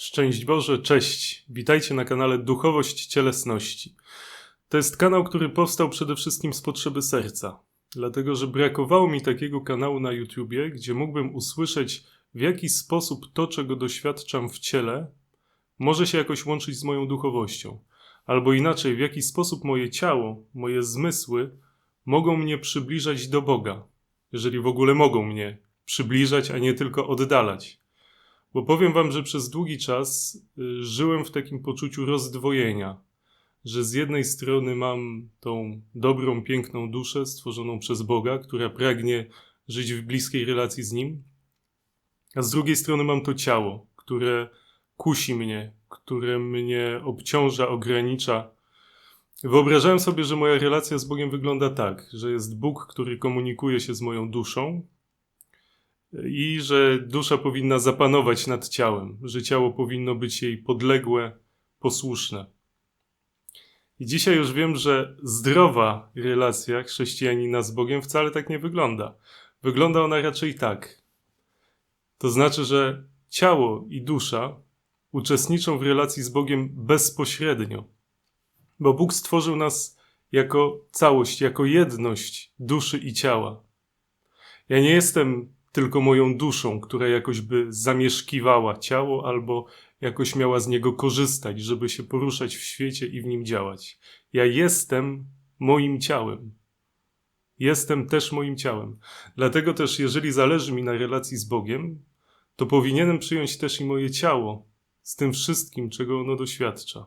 Szczęść Boże, cześć. Witajcie na kanale Duchowość Cielesności. To jest kanał, który powstał przede wszystkim z potrzeby serca. Dlatego, że brakowało mi takiego kanału na YouTubie, gdzie mógłbym usłyszeć, w jaki sposób to, czego doświadczam w ciele, może się jakoś łączyć z moją duchowością. Albo inaczej, w jaki sposób moje ciało, moje zmysły mogą mnie przybliżać do Boga, jeżeli w ogóle mogą mnie przybliżać, a nie tylko oddalać. Bo powiem wam, że przez długi czas y, żyłem w takim poczuciu rozdwojenia, że z jednej strony mam tą dobrą, piękną duszę stworzoną przez Boga, która pragnie żyć w bliskiej relacji z Nim, a z drugiej strony mam to ciało, które kusi mnie, które mnie obciąża, ogranicza. Wyobrażałem sobie, że moja relacja z Bogiem wygląda tak, że jest Bóg, który komunikuje się z moją duszą, i że dusza powinna zapanować nad ciałem, że ciało powinno być jej podległe, posłuszne. I dzisiaj już wiem, że zdrowa relacja chrześcijanina z Bogiem wcale tak nie wygląda. Wygląda ona raczej tak. To znaczy, że ciało i dusza uczestniczą w relacji z Bogiem bezpośrednio, bo Bóg stworzył nas jako całość, jako jedność duszy i ciała. Ja nie jestem tylko moją duszą, która jakoś by zamieszkiwała ciało albo jakoś miała z niego korzystać, żeby się poruszać w świecie i w nim działać. Ja jestem moim ciałem. Jestem też moim ciałem. Dlatego też, jeżeli zależy mi na relacji z Bogiem, to powinienem przyjąć też i moje ciało z tym wszystkim, czego ono doświadcza.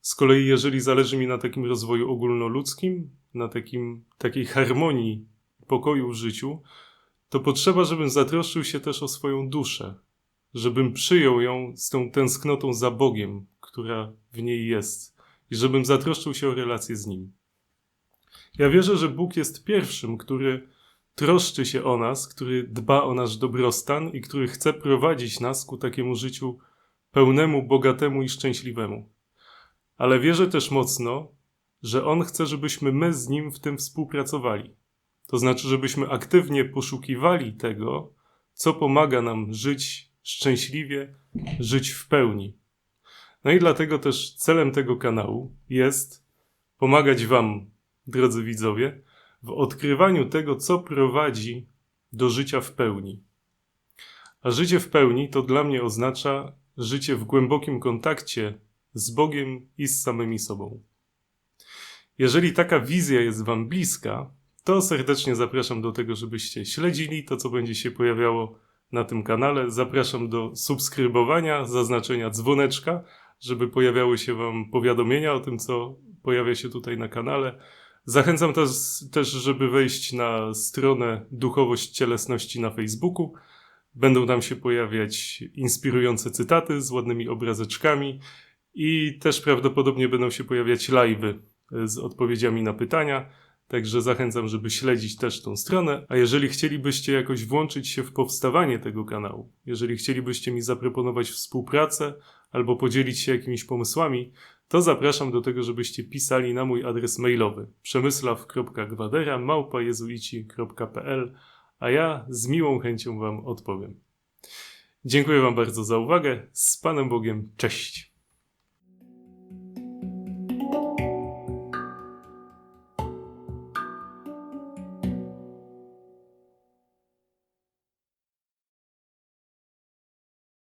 Z kolei, jeżeli zależy mi na takim rozwoju ogólnoludzkim, na takim, takiej harmonii, pokoju w życiu, to potrzeba, żebym zatroszczył się też o swoją duszę, żebym przyjął ją z tą tęsknotą za Bogiem, która w niej jest, i żebym zatroszczył się o relację z Nim. Ja wierzę, że Bóg jest pierwszym, który troszczy się o nas, który dba o nasz dobrostan i który chce prowadzić nas ku takiemu życiu pełnemu, bogatemu i szczęśliwemu. Ale wierzę też mocno, że On chce, żebyśmy my z Nim w tym współpracowali. To znaczy, żebyśmy aktywnie poszukiwali tego, co pomaga nam żyć szczęśliwie, żyć w pełni. No i dlatego też celem tego kanału jest pomagać Wam, drodzy widzowie, w odkrywaniu tego, co prowadzi do życia w pełni. A życie w pełni to dla mnie oznacza życie w głębokim kontakcie z Bogiem i z samymi sobą. Jeżeli taka wizja jest Wam bliska, to serdecznie zapraszam do tego, żebyście śledzili to, co będzie się pojawiało na tym kanale. Zapraszam do subskrybowania, zaznaczenia dzwoneczka, żeby pojawiały się Wam powiadomienia o tym, co pojawia się tutaj na kanale. Zachęcam też, też żeby wejść na stronę Duchowość Cielesności na Facebooku. Będą tam się pojawiać inspirujące cytaty z ładnymi obrazeczkami i też prawdopodobnie będą się pojawiać live'y z odpowiedziami na pytania. Także zachęcam, żeby śledzić też tą stronę. A jeżeli chcielibyście jakoś włączyć się w powstawanie tego kanału, jeżeli chcielibyście mi zaproponować współpracę albo podzielić się jakimiś pomysłami, to zapraszam do tego, żebyście pisali na mój adres mailowy przemysław.gwadera małpajezuici.pl a ja z miłą chęcią Wam odpowiem. Dziękuję Wam bardzo za uwagę. Z Panem Bogiem. Cześć.